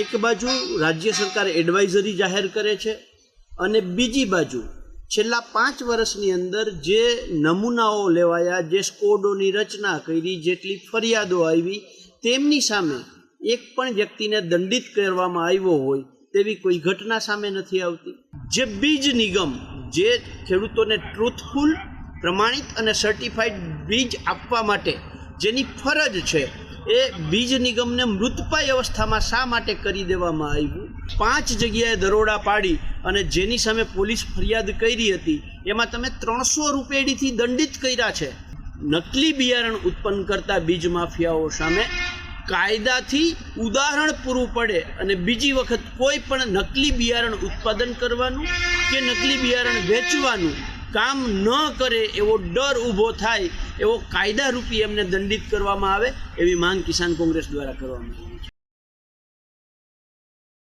એક બાજુ રાજ્ય સરકાર એડવાઇઝરી જાહેર કરે છે અને બીજી બાજુ છેલ્લા પાંચ વર્ષની અંદર જે નમૂનાઓ લેવાયા, જે સ્કોડોની રચના કરી, જેટલી ફરિયાદો આવી, તેમની સામે એક પણ વ્યક્તિને દંડિત કરવામાં આવ્યો હોય તેવી કોઈ ઘટના સામે નથી આવતી. જે બીજ નિગમ, જે ખેડૂતોને ટ્રુથફુલ પ્રમાણિત અને સર્ટિફાઈડ બીજ આપવા માટે જેની ફરજ છે એ બીજ નિગમને મૃતપાય અવસ્થામાં શા માટે કરી દેવામાં આવ્યું? પાંચ જગ્યાએ દરોડા પાડી અને જેની સામે પોલીસ ફરિયાદ કરી હતી, એમાં તમે ત્રણસો રૂપેડીથી દંડિત કર્યા છે. નકલી બિયારણ ઉત્પન્ન કરતા બીજ માફિયાઓ સામે કાયદાથી ઉદાહરણ પૂરું પડે અને બીજી વખત કોઈ પણ નકલી બિયારણ ઉત્પાદન કરવાનું કે નકલી બિયારણ વેચવાનું કામ ન કરે એવો ડર ઊભો થાય એવો કાયદારૂપી એમને દંડિત કરવામાં આવે એવી માંગ કિસાન કોંગ્રેસ દ્વારા કરવામાં આવી